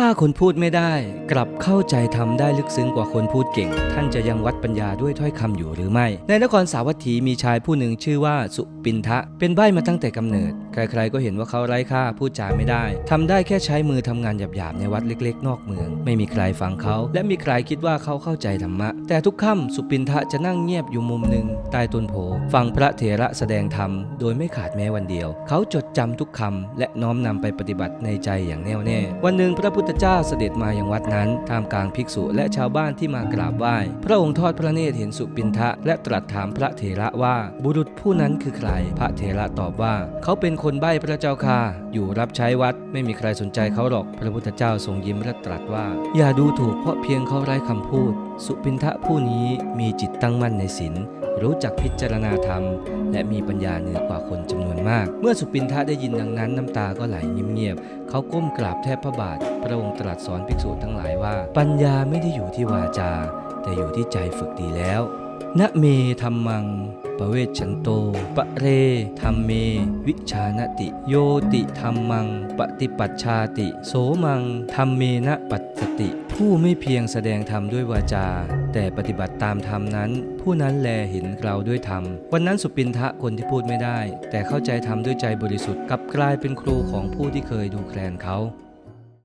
ถ้าคนพูดไม่ได้ กลับเข้าใจทำได้ลึกซึ้งกว่าคนพูดเก่ง ท่านจะยังวัดปัญญาด้วยถ้อยคำอยู่หรือไม่ ในนครสาวัตถีมีชายผู้หนึ่งชื่อว่าสุปินทะ เป็นใบ้มาตั้งแต่กำเนิดใครๆก็เห็นว่าเขาไร้ค่าพูดจาไม่ได้ทำได้แค่ใช้มือทำงานหยาบๆในวัดเล็ก ๆ นอกเมือง ไม่มีใครฟังเขา และมีใครคิดว่าเขาเข้าใจธรรมะ แต่ทุกค่ำสุปินทะจะนั่งเงียบอยู่มุมหนึ่งใต้ต้นโพฟังพระเถระแสดงธรรมโดยไม่ขาดแม้วันเดียว เขาจดจำทุกคำและน้อมนำไปปฏิบัติในใจอย่างแน่วแน่ วันหนึ่งพระพุทธเจ้าเสด็จมายังวัดนั้นท่ามกลางภิกษุและชาวบ้านที่มากราบไหว้พระองค์ทอดพระเนตรเห็นสุปินทะและตรัสถามพระเถระว่า บุรุษผู้นั้นคือใคร พระเถระตอบว่าเขาเป็นคนใบ้พระเจ้าค่ะ อยู่รับใช้วัดไม่มีใครสนใจเขาหรอก พระพุทธเจ้าทรงยิ้มและตรัสว่า อย่าดูถูกเพราะเพียงเขาไร้คำพูด สุปินทะผู้นี้มีจิตตั้งมั่นในศีลรู้จักพิจารณาธรรม และมีปัญญาเหนือกว่าคนจำนวนมาก เมื่อสุปินทะได้ยินดังนั้นน้ำตาก็ไหลเงียบๆเขาก้มกราบแทบพระบาท พระองค์ตรัสสอนภิกษุทั้งหลายว่า ปัญญาไม่ได้อยู่ที่วาจา แต่อยู่ที่ใจฝึกดีแล้ว นะเมธรรมังปเวชันโต ปะเรธรรมเม วิชานติ โยติธรรมัง ปฏิปัชชาติ โสมังธรรมเมนะปัตตติ ผู้ไม่เพียงแสดงธรรมด้วยวาจา แต่ปฏิบัติตามธรรมนั้น ผู้นั้นแลเห็นเราด้วยธรรม วันนั้นสุปินทะคนที่พูดไม่ได้ แต่เข้าใจธรรมด้วยใจบริสุทธิ์กลับกลายเป็นครูของผู้ที่เคยดูแคลนเขา